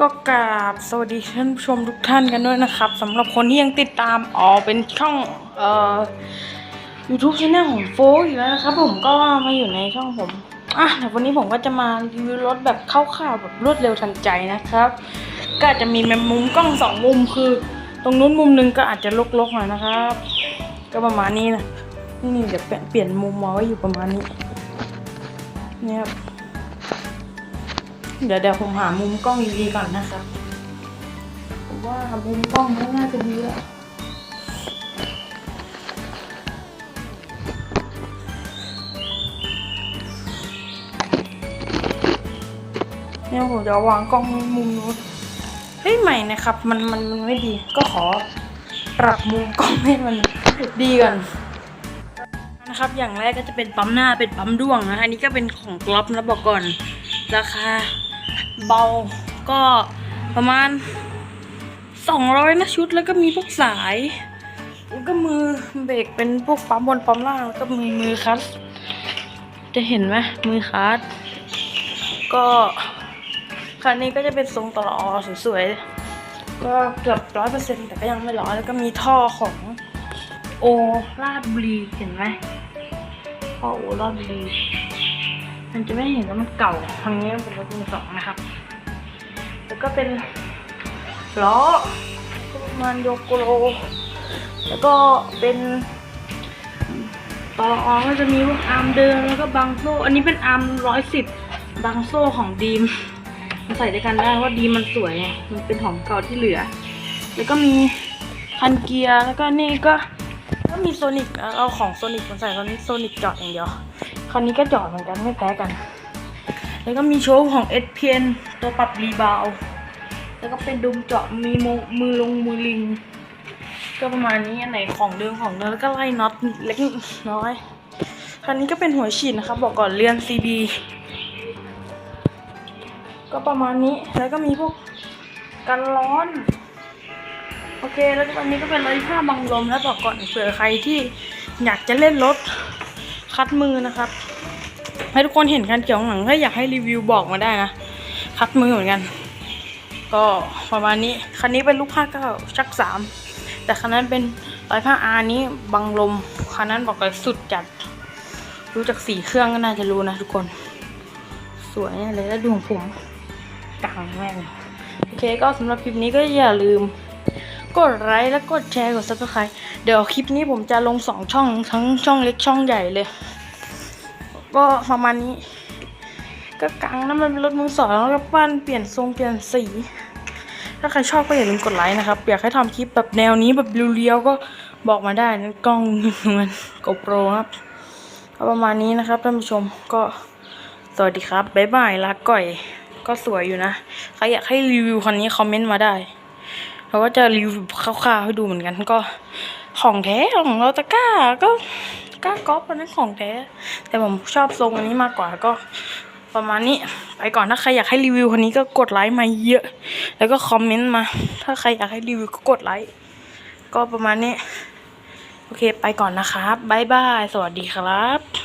ก็กราบสวัสดีท่านผู้ชมทุกท่านกันด้วยนะครับสำหรับคนที่ยังติดตามอ๋อเป็นช่องเอ่อ YouTube channel ของโฟกอีกแล้วนะครับ ผมก็มาอยู่ในช่องผมอะแต่วันนี้ผมก็จะมารีวิวรถแบบคร่าวๆแบบรวดเร็วทันใจนะครับ ก็จจะมีแมมุมกล้องสองมุมคือ ตรงนู้นมุมหนึงก็อาจจะลกๆหน่อยนะครับ ก็ประมาณนี้นะนี่เดี๋ยวเปลี่ยนเปลี่ยนมุมมาไว้อยู่ประมาณนี้เนี่ยครับ เดี๋ยวเดี๋ยวผมหามุมกล้องดีๆก่อนนะครับผมว่ามุมกล้องไม่น่าจะดีแล้วเนี่ยผมจะวางกล้องมุมนู้นเฮ้ยใหม่นะครับ มันมันมันไม่ดี ก็ขอปรับมุมกล้องให้มันดีก่อนนะครับอย่างแรกก็จะเป็นปั๊มหน้าเป็นปั๊มด้วงนะอันนี้ก็เป็นของกลอฟนะบอกก่อนราคา เบาก็ประมาณ 200 นะชุดแล้วก็มีพวกสายแล้วก็มือเบรกเป็นพวกปั๊มบนปั๊มล่างแล้วก็มีมือคัสจะเห็นไหมมือคัสก็คันนี้ก็จะเป็นทรงตลอสวยๆก็เกือบร้อยเปอร์เซ็นต์แต่ก็ยังไม่ร้อยแล้วก็มีท่อของโอลาดบุรีเห็นไหมท่อโอลาดบุรี มันจะไม่เห็นว่ามันเก่าทางนี้เป็นรถมือสองนะครับ แล้วก็เป็นล้อประมาณโยโกโรแล้วก็เป็นต่ออก็จะมีพวกอาร์มเดินแล้วก็บางโซ่ อันนี้เป็นอาร์มร้อยสิบบางโซ่ของดีมมันใส่ด้วยกันได้ว่าดีมมันสวยมันเป็นของเก่าที่เหลือ แล้วก็มีคันเกียร์แล้วก็นี่ก็ก็มีโซนิกเอาของโซนิกมาใส่ตอนนี้โซนิกจอดอย่างเดียว คันนี้ก็จอดเหมือนกันไม่แพ้กัน แล้วก็มีโชว์ของ s p n ตัวปรับรีบาวแล้วก็เป็นดุมเจาะมีมือมือลงมือลิง ก็ประมาณนี้อันไหนของเดิมของเดิมแล้วก็ไล่น็อตเล็กน้อยคันนี้ก็เป็นหัวฉีดนะครับบอกก่อนเรือน CB ก็ประมาณนี้แล้วก็มีพวกกันร้อน โอเค แล้วก็อันนี้ก็เป็นรอยผ้าบังลมแล้วบอกก่อนเผื่อใครที่อยากจะเล่นรถ คัดมือนะครับ ให้ทุกคนเห็นคันเกี่ยวข้างหลังถ้าอยากให้รีวิวบอกมาได้นะคัดมือเหมือนกัน ก็ประมาณนี้คันนี้เป็นลูกผ้าเก้าชักสามแต่คันนั้นเป็นร้อยผ้าอานี้บังลมคันนั้นบอกเลยสุดจัด รู้จากสีเครื่องก็น่าจะรู้นะทุกคน สวยเนี่ยเลยแล้วดูของผมกังแม่งโอเคก็สำหรับคลิปนี้ก็อย่าลืม กดไลค์และกดแชร์กด subscribe เดี๋ยวคลิปนี้ผมจะลงสองช่องทั้งช่องเล็กช่องใหญ่เลย ก็ประมาณนี้ ก็กังนะมันเป็นรถมือสองแล้วก็ปั้นเปลี่ยนทรงเปลี่ยนสี ถ้าใครชอบก็อย่าลืมกดไลค์นะครับ อยากให้ทำคลิปแบบแนวนี้แบบเรียวๆก็บอกมาได้นะกล้องมันโกโปรครับก็ประมาณนี้นะครับท่านผู้ชมก็สวัสดีครับบ๊ายบายลาก่อยก็สวยอยู่นะใครอยากให้รีวิวคันนี้คอมเมนต์มาได้เราก็จะรีวิวคร่าวๆให้ดูเหมือนกันก็ ของแท้ของเราตะก้าก็ก้ากอล์ฟอันนั้นของแท้แต่ผมชอบทรงอันนี้มากกว่าก็ ประมาณนี้ไปก่อนถ้าใครอยากให้รีวิวคนนี้ก็กดไลค์มาเยอะ แล้วก็คอมเมนต์มา ถ้าใครอยากให้รีวิวก็กดไลค์ก็ประมาณนี้ โอเคไปก่อนนะครับบ๊ายบาย สวัสดีครับ